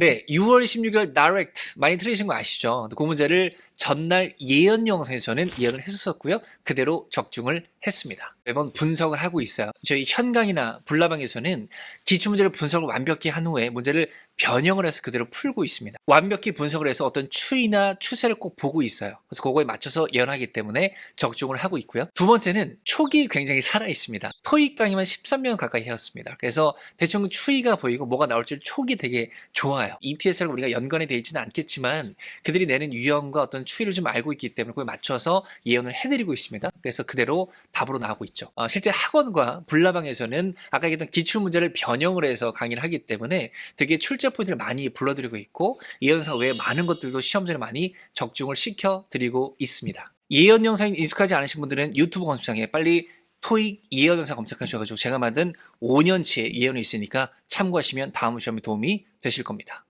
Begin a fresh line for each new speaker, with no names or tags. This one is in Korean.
네, 6월 16일 direct 많이 들으신 거 아시죠? 그 문제를 전날 예언 영상에서 저는 예언을 했었고요. 그대로 적중을 했습니다. 매번 분석을 하고 있어요. 저희 현강이나 불나방에서는 기출 문제를 분석을 완벽히 한 후에 문제를 변형을 해서 그대로 풀고 있습니다. 완벽히 분석을 해서 어떤 추이나 추세를 꼭 보고 있어요. 그래서 그거에 맞춰서 예언하기 때문에 적중을 하고 있고요. 두 번째는 촉이 굉장히 살아 있습니다. 토익 강의만 13년 가까이 해왔습니다. 그래서 대충 추이가 보이고 뭐가 나올지 촉이 되게 좋아요. ETS랑 우리가 연관이 되어 있지는 않겠지만 그들이 내는 유형과 어떤 추이를 좀 알고 있기 때문에 그에 맞춰서 예언을 해드리고 있습니다. 그래서 그대로 답으로 나오고 있죠. 어, 실제 학원과 불나방에서는 아까 얘기했던 기출 문제를 변형을 해서 강의를 하기 때문에 되게 출제 포인트를 많이 불러드리고 있고 예언사 외에 많은 것들도 시험 전에 많이 적중을 시켜드리고 있습니다. 예언 영상이 익숙하지 않으신 분들은 유튜브 검색창에 빨리 토익 예언 영상 검색하셔가지고 제가 만든 5년치의 예언이 있으니까 참고하시면 다음 시험에 도움이 되실 겁니다.